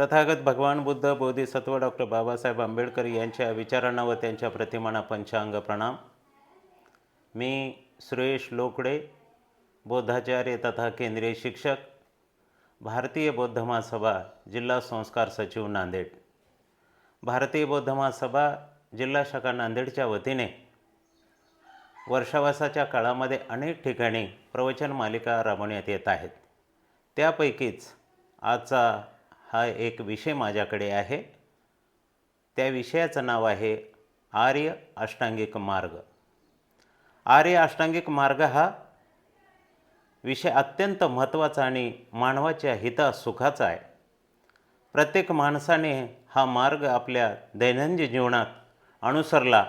तथागत भगवान बुद्ध बोधिसत्व डॉक्टर बाबासाहेब आंबेडकर यांच्या विचारांना व त्यांच्या प्रतिमांना पंचांग प्रणाम. मी सुरेश लोकडे बौद्धाचार्य तथा केंद्रीय शिक्षक भारतीय बौद्ध महासभा जिल्हा संस्कार सचिव नांदेड. भारतीय बौद्ध महासभा जिल्हा शाखा नांदेडच्या वतीने वर्षावासाच्या काळामध्ये अनेक ठिकाणी प्रवचन मालिका राबवण्यात येत आहेत. त्यापैकीच आजचा हा एक विषय माझ्याकडे आहे. त्या विषयाचं नाव आहे आर्य अष्टांगिक मार्ग. आर्य अष्टांगिक मार्ग हा विषय अत्यंत महत्त्वाचा आणि मानवाच्या हिता सुखाचा आहे. प्रत्येक माणसाने हा मार्ग आपल्या दैनंदिन जीवनात अनुसरला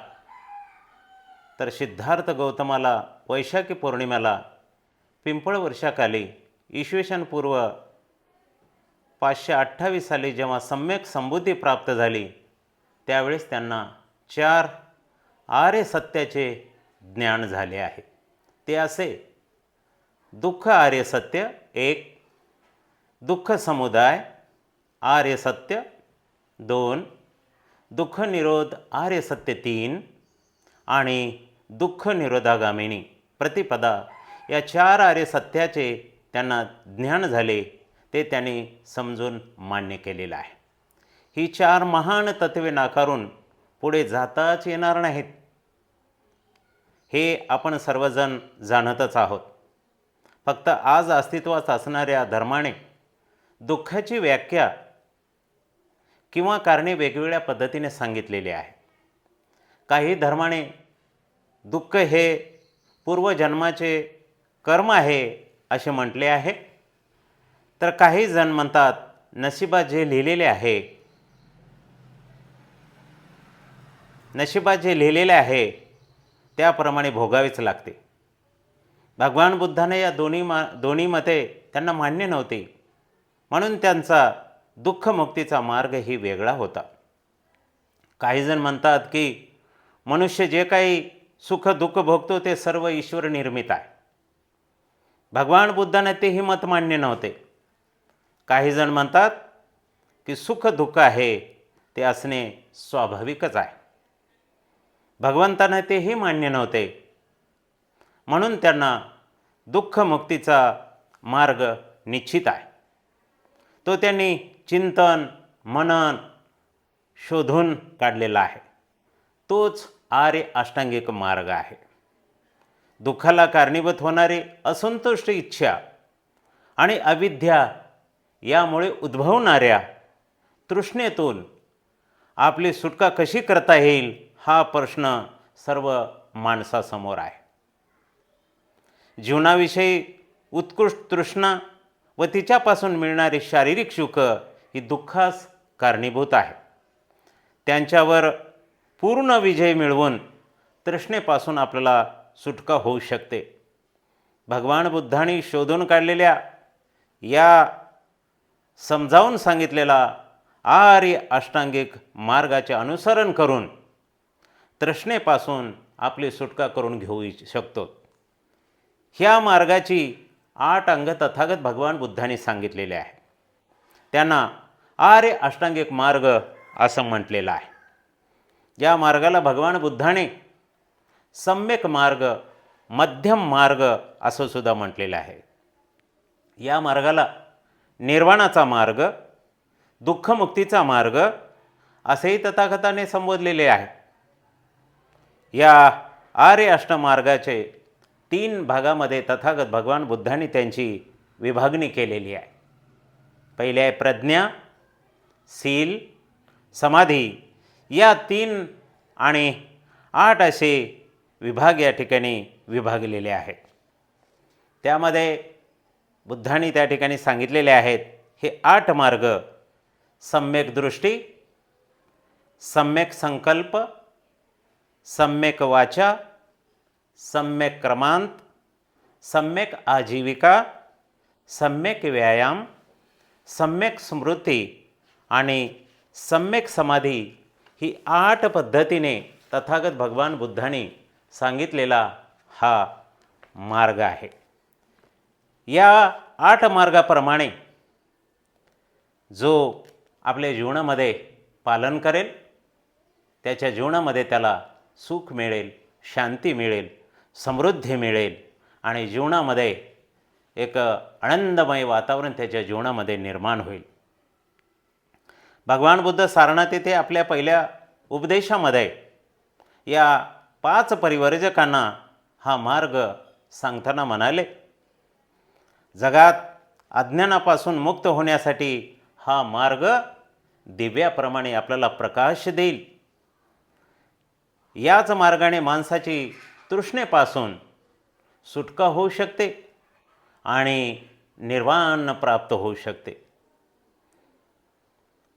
तर सिद्धार्थ गौतमाला वैशाखी पौर्णिमेला पिंपळ वर्षाखाली इसवी पूर्व पाचशे अठ्ठावीस साली जेव्हा सम्यक संबुद्धी प्राप्त झाली त्यावेळेस त्यांना चार आर्य सत्याचे ज्ञान झाले आहे. ते असे दुःख आर्य सत्य एक दुःख समुदाय आर्य सत्य दोन दुःख निरोध आर्य सत्य तीन आणि दुःख निरोधागामिनी प्रतिपदा या चार आर्य सत्याचे त्यांना ज्ञान झाले. ते त्यांनी समजून मान्य केलेलं आहे. ही चार महान तत्वे नाकारून पुढे जाताच येणार नाहीत. हे आपण सर्वजण जाणतच आहोत. फक्त आज अस्तित्वात असणाऱ्या धर्माने दुःखाची व्याख्या किंवा कारणे वेगवेगळ्या पद्धतीने सांगितलेली आहे. काही धर्माने दुःख हे पूर्वजन्माचे कर्म आहे असे म्हटले आहे. तर काही जण म्हणतात नशिबात जे लिहिलेले आहे नशिबात जे लिहिलेले आहे त्याप्रमाणे भोगावेच लागते. भगवान बुद्धाने या दोन्ही मा दोन्ही मते त्यांना मान्य नव्हती. म्हणून त्यांचा दुःखमुक्तीचा मार्गही वेगळा होता. काही जण म्हणतात की मनुष्य जे काही सुख दुःख भोगतो ते सर्व ईश्वर निर्मित आहे. भगवान बुद्धाने तेही मत मान्य नव्हते. काही जण म्हणतात की सुख दुःख आहे ते असणे स्वाभाविकच आहे. भगवंताने तेही मान्य नव्हते. म्हणून त्यांना दुःखमुक्तीचा मार्ग निश्चित आहे. तो त्यांनी चिंतन मनन शोधून काढलेला आहे. तोच आर्य अष्टांगिक मार्ग आहे. दुःखाला कारणीभूत होणारी असंतुष्ट इच्छा आणि अविद्या यामुळे उद्भवणाऱ्या तृष्णेतून आपली सुटका कशी करता येईल हा प्रश्न सर्व माणसासमोर आहे. जीवनाविषयी उत्कृष्ट तृष्णा व तिच्यापासून मिळणारी शारीरिक सुख ही दुःखास कारणीभूत आहे. त्यांच्यावर पूर्ण विजय मिळवून तृष्णेपासून आपल्याला सुटका होऊ शकते. भगवान बुद्धांनी शोधून काढलेल्या या समजावून सांगितलेला आर्य अष्टांगिक मार्गाचे अनुसरण करून तृष्णेपासून आपली सुटका करून घेऊ शकतो. ह्या मार्गाची आठ अंग तथागत भगवान बुद्धांनी सांगितलेले आहे. त्यांना आर्य अष्टांगिक मार्ग असं म्हटलेलं आहे. या मार्गाला भगवान बुद्धाने सम्यक मार्ग मध्यम मार्ग असं सुद्धा म्हटलेलं आहे. या मार्गाला निर्वाणाचा मार्ग दुःखमुक्तीचा मार्ग असेही तथागताने संबोधलेले आहे. या आर्य अष्टमार्गाचे तीन भागामध्ये तथागत भगवान बुद्धांनी त्यांची विभागणी केलेली आहे. पहिले आहे प्रज्ञा सील समाधी या तीन आणि आठ असे विभाग या ठिकाणी विभागलेले आहेत. त्यामध्ये बुद्धांनी त्या ठिकाणी सांगितलेले आहेत. हे आठ मार्ग. सम्यक दृष्टी सम्यक संकल्प सम्यक वाचा सम्यक क्रमांत सम्यक आजीविका सम्यक व्यायाम सम्यक स्मृती आणि सम्यक समाधी ही आठ पद्धतीने तथागत भगवान बुद्धांनी सांगितलेला हा मार्ग आहे. या आठ मार्गाप्रमाणे जो आपल्या जीवनामध्ये पालन करेल त्याच्या जीवनामध्ये त्याला सुख मिळेल शांती मिळेल समृद्धी मिळेल आणि जीवनामध्ये एक आनंदमय वातावरण त्याच्या जीवनामध्ये निर्माण होईल. भगवान बुद्ध सारनाथ येथे आपल्या पहिल्या उपदेशामध्ये या पाच परिवर्जकांना हा मार्ग सांगताना म्हणाले जगात अज्ञानापासून मुक्त होण्यासाठी हा मार्ग दिव्याप्रमाणे आपल्याला प्रकाश देईल. याच मार्गाने माणसाची तृष्णेपासून सुटका होऊ शकते आणि निर्वाण प्राप्त होऊ शकते.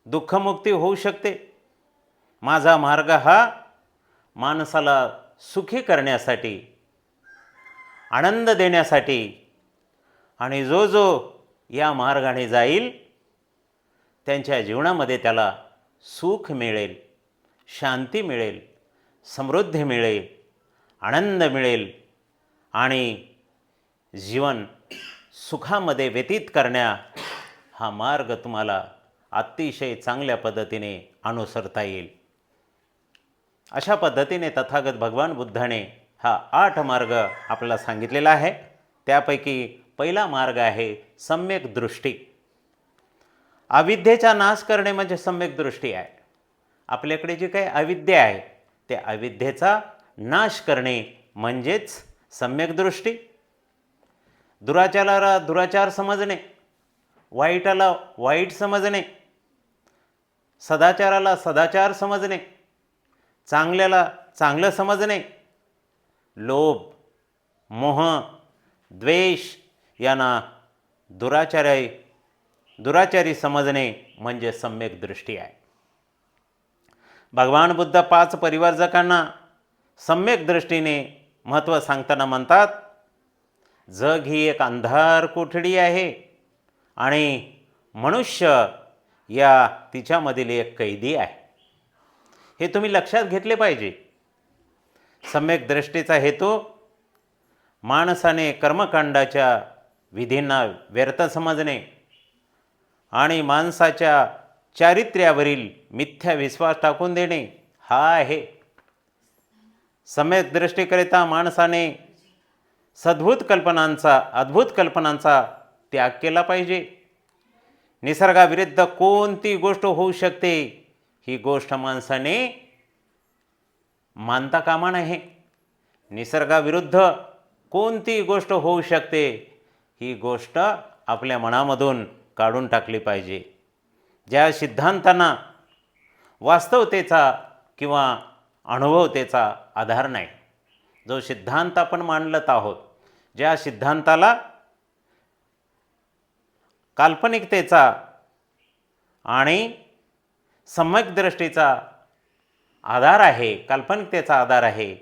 दुःखमुक्ती होऊ शकते. माझा मार्ग हा माणसाला सुखी करण्यासाठी आनंद देण्यासाठी आणि जो जो या मार्गाने जाईल त्यांच्या जीवनामध्ये त्याला सुख मिळेल शांती मिळेल समृद्धी मिळेल आनंद मिळेल आणि जीवन सुखामध्ये व्यतीत करण्या हा मार्ग तुम्हाला अतिशय चांगल्या पद्धतीने अनुसरता येईल. अशा पद्धतीने तथागत भगवान बुद्धाने हा आठ मार्ग आपल्याला सांगितलेला आहे. त्यापैकी पहिला मार्ग आहे सम्यक दृष्टी. अविद्येचा नाश करणे म्हणजे सम्यक दृष्टी आहे. आपल्याकडे जी काही अविद्या आहे त्या अविद्येचा नाश करणे म्हणजेच सम्यक दृष्टी. दुराचाराला दुराचार समजणे वाईटाला वाईट समजणे सदाचाराला सदाचार समजणे चांगल्याला चांगलं समजणे लोभ मोह द्वेष यांना दुराचार्य दुराचारी समजणे म्हणजे सम्यक दृष्टी आहे. भगवान बुद्ध पाच परिवारजकांना सम्यक दृष्टीने महत्त्व सांगताना म्हणतात जग ही एक अंधार कोठडी आहे आणि मनुष्य या तिच्यामधील एक कैदी आहे. हे तुम्ही लक्षात घेतले पाहिजे. सम्यक दृष्टीचा हेतू माणसाने कर्मकांडाच्या विधींना व्यर्थ समजणे आणि माणसाच्या चारित्र्यावरील मिथ्या विश्वास टाकून देणे हा आहे. सम्यक दृष्टीकरिता माणसाने सद्भूत कल्पनांचा अद्भुत कल्पनांचा त्याग केला पाहिजे. निसर्गाविरुद्ध कोणती गोष्ट होऊ शकते ही गोष्ट माणसाने मानता कामा नाही निसर्गाविरुद्ध कोणती गोष्ट होऊ शकते ही गोष्ट आपल्या मनामधून काढून टाकली पाहिजे. ज्या सिद्धांतांना वास्तवतेचा किंवा अनुभवतेचा आधार नाही जो सिद्धांत आपण मांडलत आहोत ज्या सिद्धांताला काल्पनिकतेचा आणि सम्यक दृष्टीचा आधार आहे काल्पनिकतेचा आधार आहे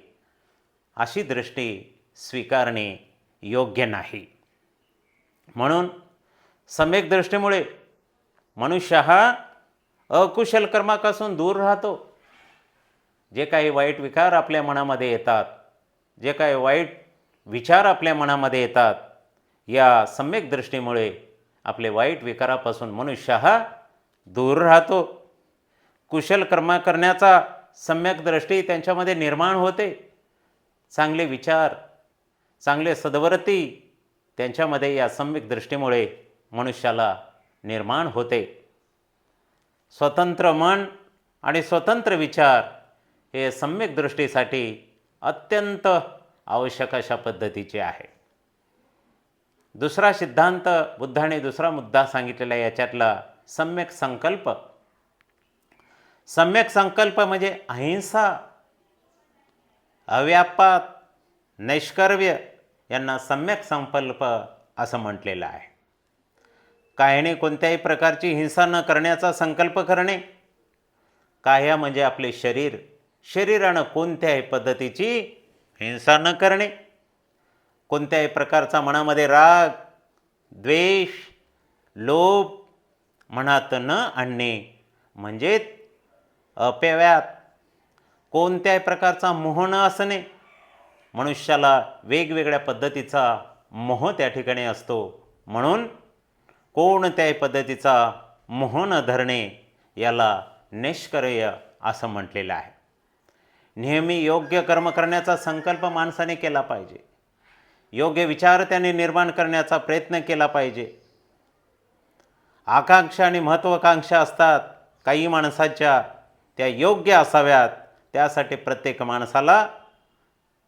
अशी दृष्टी स्वीकारणे योग्य नाही. म्हणून सम्यक दृष्टीमुळे मनुष्य हा अकुशल कर्मापासून दूर राहतो. जे काही वाईट विकार आपल्या मनामध्ये येतात जे काही वाईट विचार आपल्या मनामध्ये येतात या सम्यक दृष्टीमुळे आपले वाईट विकारापासून मनुष्य हा दूर राहतो. कुशल कर्म करण्याचा सम्यक दृष्टी त्यांच्यामध्ये निर्माण होते. चांगले विचार चांगले सद्वर्ती त्यांच्यामध्ये या सम्यक दृष्टीमुळे मनुष्याला निर्माण होते. स्वतंत्र मन आणि स्वतंत्र विचार हे सम्यक दृष्टीसाठी अत्यंत आवश्यक अशा पद्धतीचे आहे. दुसरा सिद्धांत बुद्धाने दुसरा मुद्दा सांगितलेला याच्यातला सम्यक संकल्प. सम्यक संकल्प म्हणजे अहिंसा अव्यापात नैष्कर्व्य यांना सम्यक संकल्प असं म्हटलेलं आहे. काहीने कोणत्याही प्रकारची हिंसा न करण्याचा संकल्प करणे काह्या म्हणजे आपले शरीर शरीरानं कोणत्याही पद्धतीची हिंसा न करणे कोणत्याही प्रकारचा मनामध्ये राग द्वेष लोभ मनात न आणणे म्हणजे अपव्यात कोणत्याही प्रकारचा मोह न असणे मनुष्याला वेगवेगळ्या पद्धतीचा मोह त्या ठिकाणी असतो. म्हणून कोणत्याही पद्धतीचा मोह न धरणे याला निष्क्रिय असं म्हटलेलं आहे. नेहमी योग्य कर्म करण्याचा संकल्प माणसाने केला पाहिजे. योग्य विचार त्याने निर्माण करण्याचा प्रयत्न केला पाहिजे. आकांक्षा आणि महत्त्वाकांक्षा असतात. काही माणसाच्या त्या योग्य असाव्यात त्यासाठी प्रत्येक माणसाला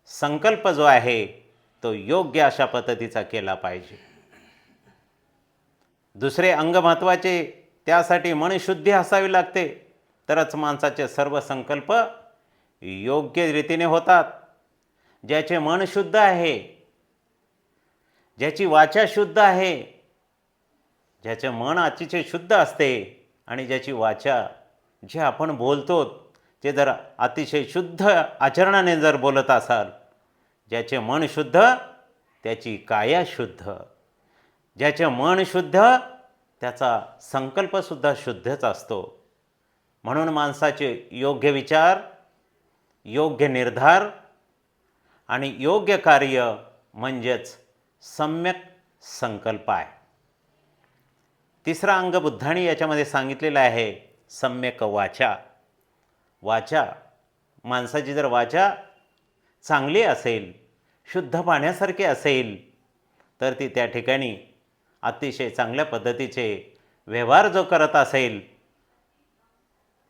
संकल्प जो आहे तो योग्य अशा पद्धतीचा केला पाहिजे. दुसरे अंग महत्त्वाचे त्यासाठी मनशुद्धी असावी लागते. तरच माणसाचे सर्व संकल्प योग्य रीतीने होतात. ज्याचे मन शुद्ध आहे ज्याची वाचा शुद्ध आहे ज्याचे मन अतिशय शुद्ध असते आणि ज्याची वाचा जे आपण बोलतो ते जर अतिशय शुद्ध आचरणाने जर बोलत असाल ज्याचे मन शुद्ध त्याची काया शुद्ध. ज्याचे मन शुद्ध त्याचा संकल्पसुद्धा शुद्धच असतो. म्हणून माणसाचे योग्य विचार योग्य निर्धार आणि योग्य कार्य म्हणजेच सम्यक संकल्प आहे. तिसरा अंग बुद्धाने याच्यामध्ये सांगितलेलं आहे सम्यक वाचा. वाचा. माणसाची जर वाचा चांगली असेल शुद्ध पाण्यासारखी असेल तर ती त्या ठिकाणी अतिशय चांगल्या पद्धतीचे व्यवहार जो करत असेल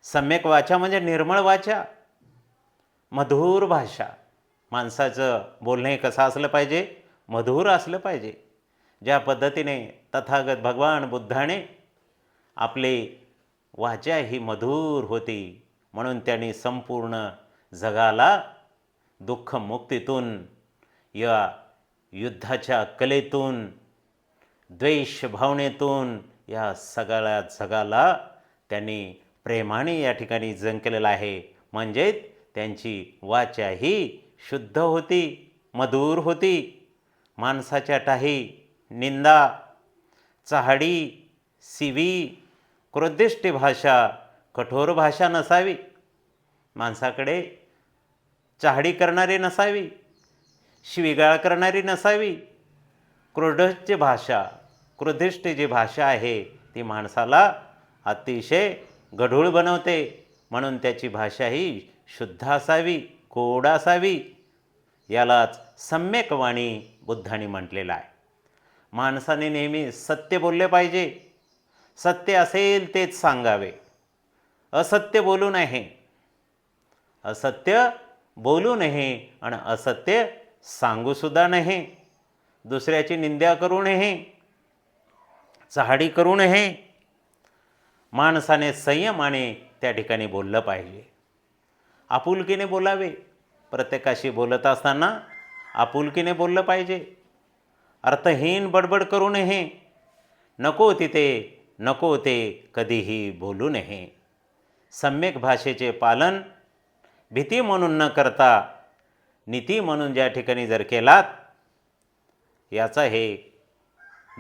सम्यक वाचा म्हणजे निर्मळ वाचा. मधुर भाषा. माणसाचं बोलणे हे कसं असलं पाहिजे? मधुर असलं पाहिजे. ज्या पद्धतीने तथागत भगवान बुद्धाने आपली वाचा ही मधुर होती. म्हणून त्यांनी संपूर्ण जगाला दुःखमुक्तीतून या युद्धाच्या कलेतून द्वेष भावनेतून या सगळ्या जगाला त्यांनी प्रेमाने या ठिकाणी जंकलेलं आहे. म्हणजेच त्यांची वाचाही शुद्ध होती मधुर होती. माणसाच्या टाही निंदा चहाडी सिवी क्रोधिष्टी भाषा कठोर भाषा नसावी. माणसाकडे चहाडी करणारी नसावी. शिविगाळ करणारी नसावी. क्रोधची भाषा क्रोधिष्ठ जी भाषा आहे ती माणसाला अतिशय गढूळ बनवते. म्हणून त्याची भाषा ही शुद्ध असावी कोड असावी. यालाच सम्यक वाणी बुद्धाने म्हटलेलं आहे. माणसाने नेहमी सत्य बोलले पाहिजे. सत्य असेल तेच सांगावे. असत्य बोलू नये. असत्य बोलू नये आणि असत्य सांगूसुद्धा नये. दुसऱ्याची निंदा करू नये. चहाडी करू नये. माणसाने संयमाने त्या ठिकाणी बोललं पाहिजे. आपुलकीने बोलावे. प्रत्येकाशी बोलत असताना आपुलकीने बोललं पाहिजे. अर्थहीन बडबड करू नये. नको तिथे नको ते कधीही बोलू नये. सम्यक भाषेचे पालन भीती म्हणून न करता नीती म्हणून ज्या ठिकाणी जर केलात याचा हे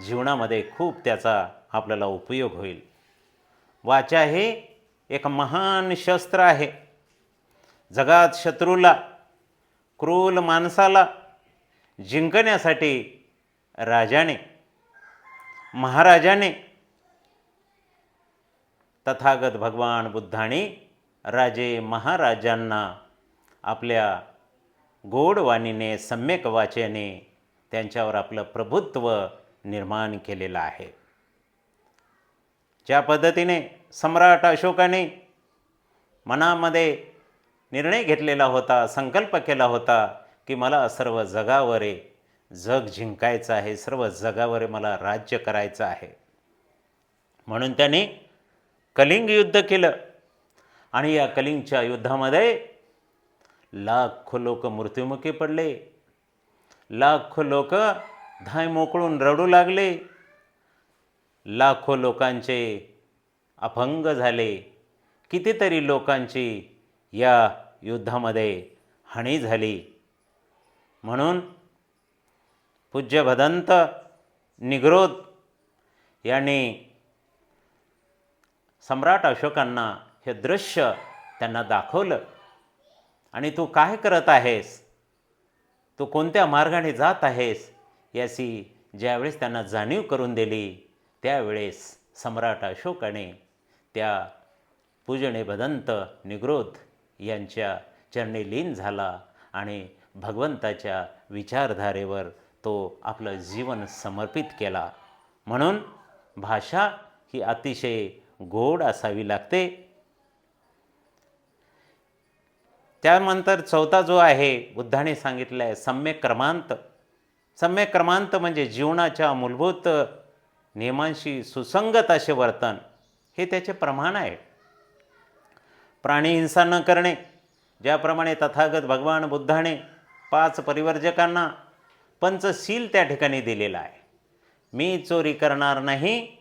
जीवनामध्ये खूप त्याचा आपल्याला उपयोग होईल. वाचा हे एक महान शस्त्र आहे. जगात शत्रूला क्रूल माणसाला जिंकण्यासाठी राजाने महाराजाने तथागत भगवान बुद्धाने राजे महाराजांना आपल्या गोडवाणीने सम्यक वाचेने त्यांच्यावर आपलं प्रभुत्व निर्माण केलेलं आहे. ज्या पद्धतीने सम्राट अशोकाने मनामध्ये निर्णय घेतलेला होता संकल्प केला होता की मला सर्व जगावर जग जिंकायचं आहे सर्व जगावर मला राज्य करायचं आहे. म्हणून त्याने कलिंग युद्ध केलं. आणि या कलिंगच्या युद्धामध्ये लाखो लोक मृत्युमुखी पडले. लाखो लोक धाय मोकळून रडू लागले. लाखो लोकांचे अपंग झाले. कितीतरी लोकांची या युद्धामध्ये हानी झाली. म्हणून पूज्य भदंत निग्रोध यांनी सम्राट अशोकांना हे दृश्य त्यांना दाखवलं. आणि तू काय करत आहेस? तू कोणत्या मार्गाने जात आहेस? याची ज्यावेळेस त्यांना जाणीव करून दिली त्यावेळेस सम्राट अशोकाने त्या पूजने भदंत निग्रोध यांच्या चरणी लीन झाला आणि भगवंताच्या विचारधारेवर तो आपलं जीवन समर्पित केला. म्हणून भाषा ही अतिशय गोड असावी लागते. त्यानंतर चौथा जो आहे बुद्धाने सांगितलं आहे सम्यक क्रमांत. सम्यक क्रमांत म्हणजे जीवनाच्या मूलभूत नियमांशी सुसंगत असे वर्तन. हे त्याचे प्रमाण आहे. प्राणीहिंसा न करणे ज्याप्रमाणे तथागत भगवान बुद्धाने पाच परिवर्जकांना पंचशील त्या ठिकाणी दिलेला आहे. मी चोरी करणार नाही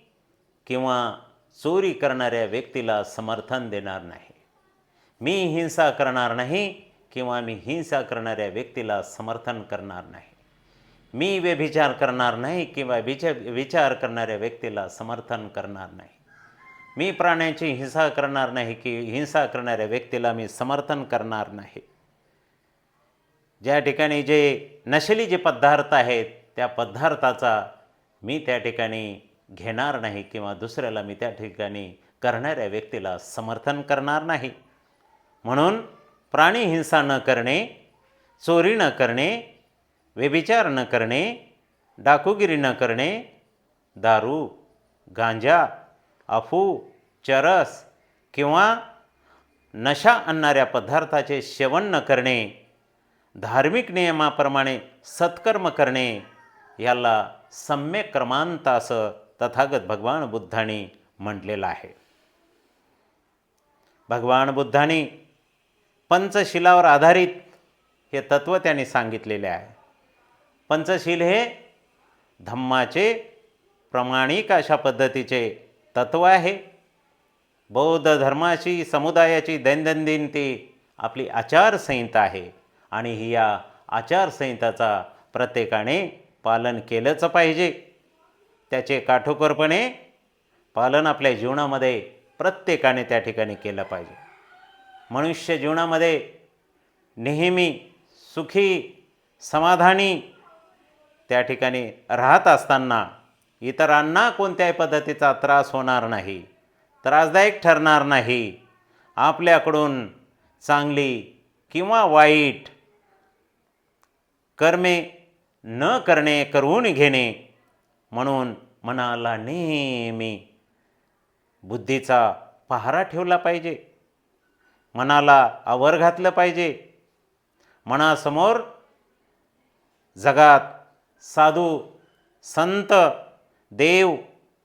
किंवा चोरी करणाऱ्या व्यक्तीला समर्थन देणार नाही. मी हिंसा करणार नाही किंवा मी हिंसा करणाऱ्या व्यक्तीला समर्थन करणार नाही. मी व्यभिचार करणार नाही किंवा विचार विचार करणाऱ्या व्यक्तीला समर्थन करणार नाही. मी प्राण्यांची हिंसा करणार नाही की हिंसा करणाऱ्या व्यक्तीला मी समर्थन करणार नाही. ज्या ठिकाणी जे नशेली जे पदार्थ आहेत त्या पदार्थाचा मी त्या ठिकाणी घेणार नाही किंवा दुसऱ्याला मी त्या ठिकाणी करणाऱ्या व्यक्तीला समर्थन करणार नाही. म्हणून प्राणी हिंसा न करणे चोरी न करणे व्यभिचार न करणे डाकुगिरी न करणे दारू गांजा अफू चरस किंवा नशा आणणाऱ्या पदार्थाचे सेवन न करणे धार्मिक नियमाप्रमाणे सत्कर्म करणे याला सम्यक क्रमांत असं तथागत भगवान बुद्धाने म्हटलेलं आहे. भगवान बुद्धाने पंचशिलावर आधारित हे तत्त्व त्यांनी सांगितलेले आहे. पंचशील हे धम्माचे प्रमाणिक अशा पद्धतीचे तत्त्व आहे. बौद्ध धर्माची समुदायाची दैनंदिन ती आपली आचारसंहिता आहे आणि ही या आचारसंहिताचा प्रत्येकाने पालन केलंच पाहिजे. त्याचे काठोकोरपणे पालन आपल्या जीवनामध्ये प्रत्येकाने त्या ठिकाणी केलं पाहिजे. मनुष्य जीवनामध्ये नेहमी सुखी समाधानी त्या ठिकाणी राहत असताना इतरांना कोणत्याही पद्धतीचा त्रास होणार नाही त्रासदायक ठरणार नाही. आपल्याकडून चांगली किंवा वाईट कर्मे न करणे करून घेणे म्हणून मनाला नेहमी बुद्धीचा पहारा ठेवला पाहिजे. मनाला आवर घातलं पाहिजे. मनासमोर जगात साधू संत देव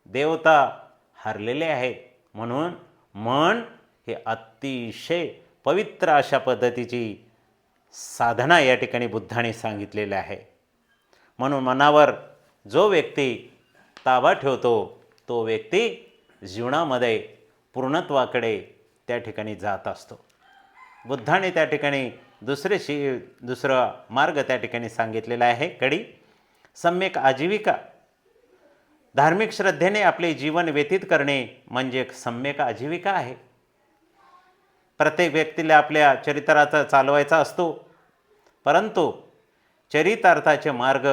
देवता हरलेले आहेत. म्हणून मन हे अतिशय पवित्र अशा पद्धतीची साधना या ठिकाणी बुद्धाने सांगितलेली आहे. म्हणून मनावर जो व्यक्ती ताबा ठेवतो तो व्यक्ती जीवनामध्ये पूर्णत्वाकडे त्या ठिकाणी जात असतो. बुद्धाने त्या ठिकाणी दुसरे शि दुसरा मार्ग त्या ठिकाणी सांगितलेला आहे. कडी सम्यक आजीविका. धार्मिक श्रद्धेने आपले जीवन व्यतीत करणे म्हणजे एक सम्यक आजीविका आहे. प्रत्येक व्यक्तीला आपल्या चरित्राचा चालवायचा असतो परंतु चरितार्थाचे मार्ग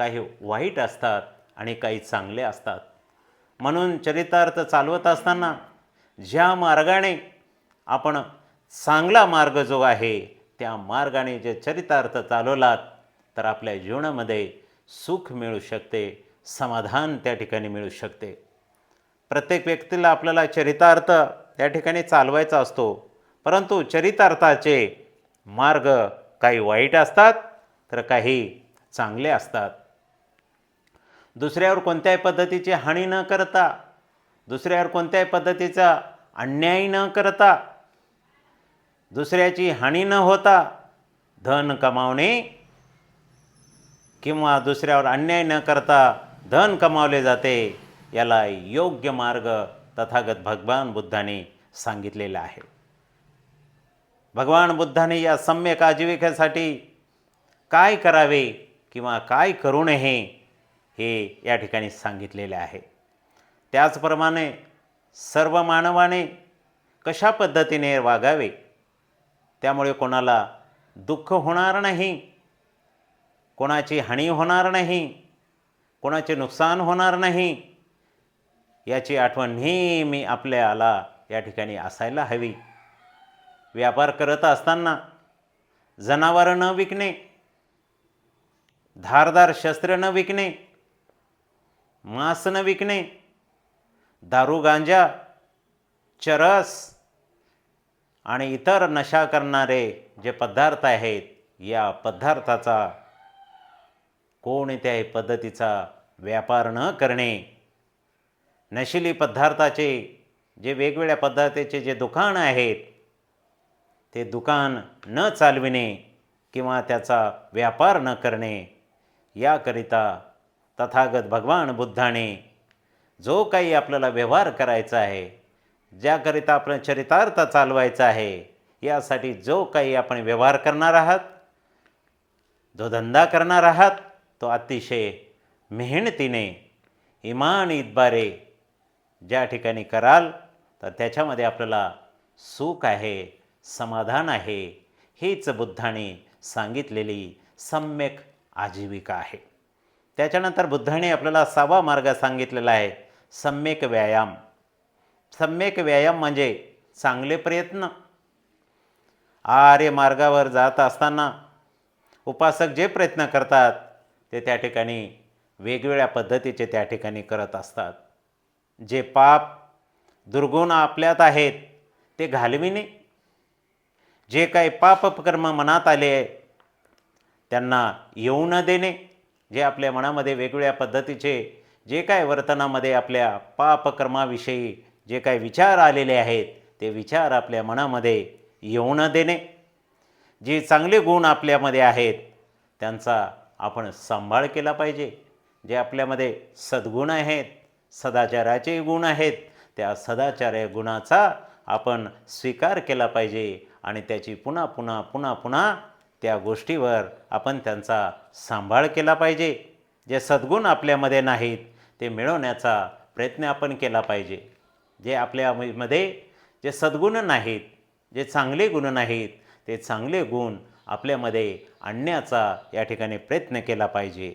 काही वाईट असतात आणि काही चांगले असतात. म्हणून चरितार्थ चालवत असताना ज्या मार्गाने आपण चांगला मार्ग जो आहे त्या मार्गाने जे चरितार्थ चालवलात तर आपल्या जीवनामध्ये सुख मिळू शकते समाधान त्या ठिकाणी मिळू शकते. प्रत्येक व्यक्तीला आपल्याला चरितार्थ त्या ठिकाणी चालवायचा असतो परंतु चरितार्थाचे मार्ग काही वाईट असतात तर काही चांगले असतात. दुसऱ्यावर कोणत्याही पद्धतीची हानी न करता दुसऱ्यावर कोणत्याही पद्धतीचा अन्याय न करता दुसऱ्याची हानी न होता धन कमावणे किंवा दुसऱ्यावर अन्याय न करता धन कमावले जाते याला योग्य मार्ग तथागत भगवान बुद्धाने सांगितलेला आहे. भगवान बुद्धाने या सम्यक आजीविकेसाठी काय करावे किंवा काय करू नये हे या ठिकाणी सांगितलेले आहे. त्याचप्रमाणे सर्व मानवाने कशा पद्धतीने वागावे? त्यामुळे कोणाला दुःख होणार नाही कोणाची हानी होणार नाही कोणाचे नुकसान होणार नाही याची आठवण नेहमी आपल्याला या ठिकाणी असायला हवी. व्यापार करत असताना जनावरं न विकणे धारदार शस्त्र न विकणे मांसनं न विकणे दारू गांजा चरस आणि इतर नशा करणारे जे पदार्थ आहेत या पदार्थाचा कोणत्याही पद्धतीचा व्यापार न करणे नशिली पदार्थाचे जे वेगवेगळ्या पद्धतीचे जे दुकान आहेत ते दुकान न चालविणे किंवा त्याचा व्यापार न करणे याकरिता तथागत भगवान बुद्धाने जो काही आपल्याला व्यवहार करायचा आहे ज्याकरिता आपण चरितार्थ चालवायचा आहे यासाठी जो काही आपण व्यवहार करणार आहात जो धंदा करणार आहात तो अतिशय मेहनतीने इमान इतबारे ज्या ठिकाणी कराल तर त्याच्यामध्ये आपल्याला सुख आहे समाधान आहे हीच बुद्धाने सांगितलेली सम्यक आजीविका आहे. त्याच्यानंतर बुद्धाने आपल्याला सहावा मार्ग सांगितलेला आहे सम्यक व्यायाम. सम्यक व्यायाम म्हणजे चांगले प्रयत्न. आर्य मार्गावर जात असताना उपासक जे प्रयत्न करतात ते त्या ठिकाणी वेगवेगळ्या पद्धतीचे त्या ठिकाणी करत असतात. जे पाप दुर्गुण आपल्यात आहेत ते घालविणे. जे काही पापकर्म मनात आले त्यांना येऊ न देणे. जे आपल्या मनामध्ये वेगवेगळ्या पद्धतीचे जे काय वर्तनामध्ये आपल्या पापकर्माविषयी जे काय विचार आलेले आहेत ते विचार आपल्या मनामध्ये येऊ न देणे. जे चांगले गुण आपल्यामध्ये आहेत त्यांचा आपण सांभाळ केला पाहिजे. जे आपल्यामध्ये सद्गुण आहेत सदाचाराचे गुण आहेत त्या सदाचार गुणाचा आपण स्वीकार केला पाहिजे आणि त्याची पुन्हा पुन्हा पुन्हा पुन्हा त्या गोष्टीवर आपण त्यांचा सांभाळ केला पाहिजे. जे सद्गुण आपल्यामध्ये नाहीत ते मिळवण्याचा प्रयत्न आपण केला पाहिजे. जे आपल्यामध्ये जे सद्गुण नाहीत जे चांगले गुण नाहीत ते चांगले गुण आपल्यामध्ये आणण्याचा या ठिकाणी प्रयत्न केला पाहिजे.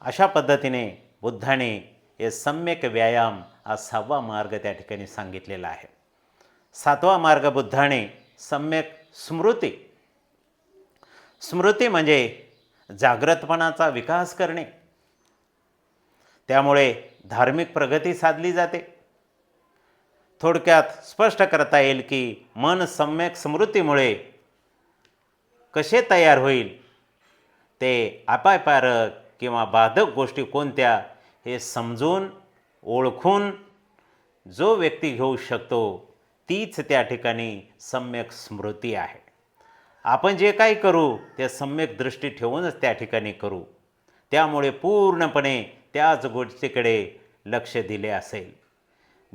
अशा पद्धतीने बुद्धाने हे सम्यक व्यायाम हा सहावा मार्ग त्या ठिकाणी सांगितलेला आहे. सातवा मार्ग बुद्धाने सम्यक स्मृती स्मृती म्हणजे जागृतपणाचा विकास करणे. त्यामुळे धार्मिक प्रगती साधली जाते. थोडक्यात स्पष्ट करता येईल की मन सम्यक स्मृतीमुळे कसे तयार होईल? ते अपायकारक किंवा बाधक गोष्टी कोणत्या हे समजून ओळखून जो व्यक्ती घेऊ शकतो तीच त्या ठिकाणी सम्यक स्मृती आहे. आपण जे काही करू ते सम्यक दृष्टी ठेवूनच त्या ठिकाणी करू. त्यामुळे पूर्णपणे त्याच गोष्टीकडे लक्ष दिले असेल.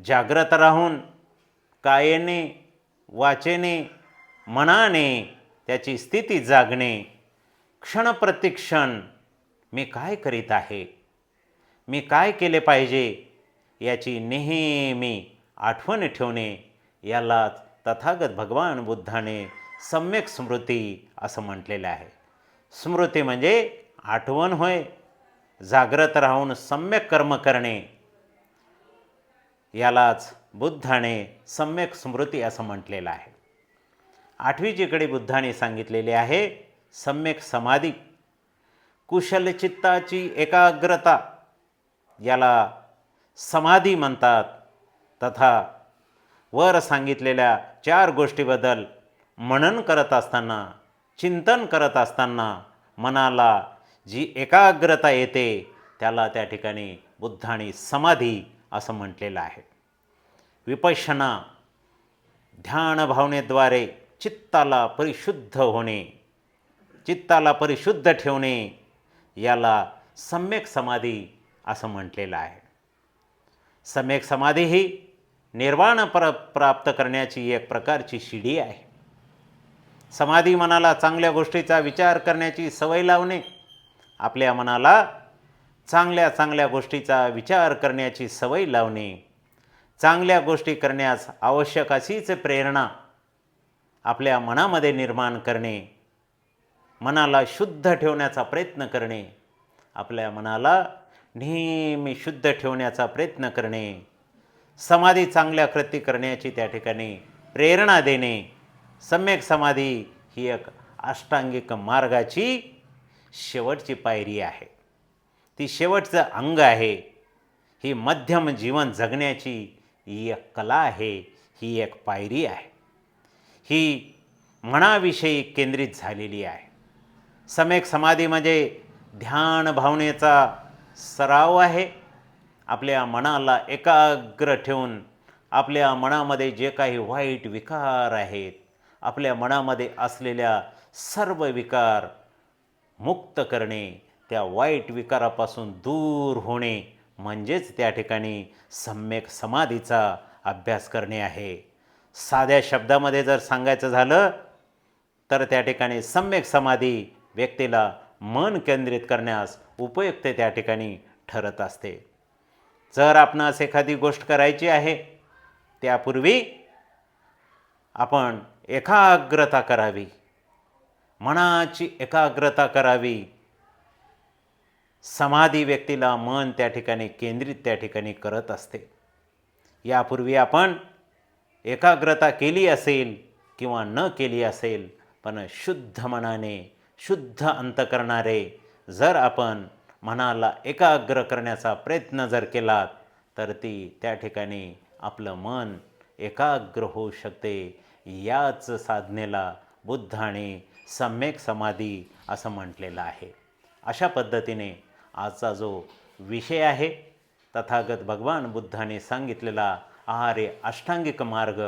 जाग्रत राहून कायेने वाचेने मनाने त्याची स्थिती जागणे क्षणप्रतिक्षण मी काय करीत आहे? मी काय केले पाहिजे? याची नेहमी आठवण ठेवणे यालाच तथागत भगवान बुद्धाने सम्यक स्मृती असं म्हटलेलं आहे. स्मृती म्हणजे आठवण होय जाग्रत राहून सम्यक कर्म करणे. यालाच बुद्धाने सम्यक स्मृती असं म्हटलेलं आहे. आठवी जिकडे बुद्धाने सांगितलेले आहे सम्यक समाधी कुशलचित्ताची एकाग्रता याला समाधी म्हणतात. तथा वर सांगितलेल्या चार गोष्टीबद्दल मनन करत असताना चिंतन करत असताना मनाला जी एकाग्रता येते त्याला त्या ठिकाणी बुद्धाने समाधी असं म्हटलेलं आहे. विपशना ध्यान भावनेद्वारे चित्ताला परिशुद्ध होणे चित्ताला परिशुद्ध ठेवणे याला सम्यक समाधी असं म्हटलेलं आहे. सम्यक समाधी ही निर्वाण प्र प्राप्त करण्याची एक प्रकारची शिडी आहे. समाधी मनाला चांगल्या गोष्टीचा विचार करण्याची सवय लावणे आपल्या मनाला चांगल्या चांगल्या गोष्टीचा विचार करण्याची सवय लावणे चांगल्या गोष्टी करण्यास आवश्यक अशीच प्रेरणा आपल्या मनामध्ये निर्माण करणे मनाला शुद्ध ठेवण्याचा प्रयत्न करणे आपल्या मनाला नेहमी शुद्ध ठेवण्याचा प्रयत्न करणे समाधी चांगल्या कृती करण्याची त्या ठिकाणी प्रेरणा देणे सम्यक समाधी ही एक अष्टांगिक मार्गाची शेवटची पायरी आहे. ती शेवटचं अंग आहे. ही मध्यम जीवन जगण्याची ही एक कला आहे ही एक पायरी आहे. ही मनाविषयी केंद्रित झालेली आहे. सम्यक समाधी म्हणजे ध्यान भावनेचा सराव आहे. आपल्या मनाला एकाग्र ठेवून आपल्या मनामध्ये जे काही वाईट विकार आहेत आपल्या मनामध्ये असलेल्या सर्व विकार मुक्त करणे त्या वाईट विकारापासून दूर होणे म्हणजेच त्या ठिकाणी सम्यक समाधीचा अभ्यास करणे आहे. साध्या शब्दामध्ये जर सांगायचं झालं तर त्या ठिकाणी सम्यक समाधी व्यक्तीला मन केंद्रित करण्यास उपयुक्त त्या ठिकाणी ठरत असते. जर आपणास एखादी गोष्ट करायची आहे त्यापूर्वी आपण एकाग्रता करावी. मनाची एकाग्रता करावी. समाधी व्यक्तीला मन त्या ठिकाणी केंद्रित त्या ठिकाणी करत असते. यापूर्वी आपण एकाग्रता केली असेल किंवा न केली असेल पण शुद्ध मनाने शुद्ध अंत करणारे जर आपण मनाला एकाग्र करण्याचा प्रयत्न जर केलात तर ती त्या ठिकाणी आपलं मन एकाग्र होऊ शकते. याच साधनेला बुद्धाने सम्यक समाधी असं म्हटलेलं आहे. अशा पद्धतीने आजचा जो विषय आहे तथागत भगवान बुद्धाने सांगितलेला आहारे अष्टांगिक मार्ग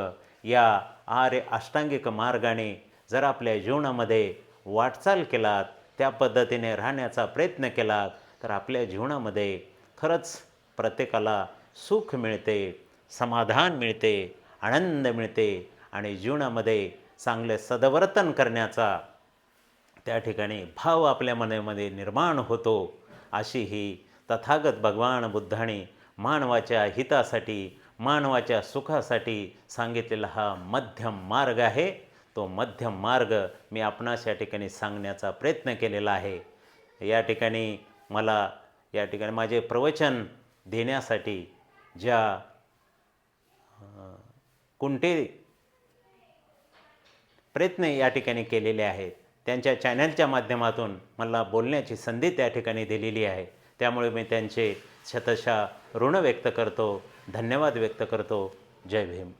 या आहारे अष्टांगिक मार्गाने जर आपल्या जीवनामध्ये वाटचाल केलात त्या पद्धतीने राहण्याचा प्रयत्न केलात तर आपल्या जीवनामध्ये खरंच प्रत्येकाला सुख मिळते समाधान मिळते आनंद मिळते आणि जीवनामध्ये चांगले सदवर्तन करण्याचा त्या ठिकाणी भाव आपल्या मनामध्ये निर्माण होतो अशी ही तथागत भगवान बुद्धाने मानवाच्या हितासाठी मानवाच्या सुखासाठी सांगितलेला हा मध्यम मार्ग आहे. तो मध्यम मार्ग मी आपणास या ठिकाणी सांगण्याचा प्रयत्न केलेला आहे. या ठिकाणी मला या ठिकाणी माझे प्रवचन देण्यासाठी ज्या कुंटे प्रयत्न या ठिकाणी केलेले आहेत. त्यांच्या चॅनलच्या माध्यमातून मला बोलण्याची संधी त्या ठिकाणी दिलेली आहे. त्यामुळे मी त्यांचे शतशः ऋण व्यक्त करतो. धन्यवाद व्यक्त करतो. जय भीम.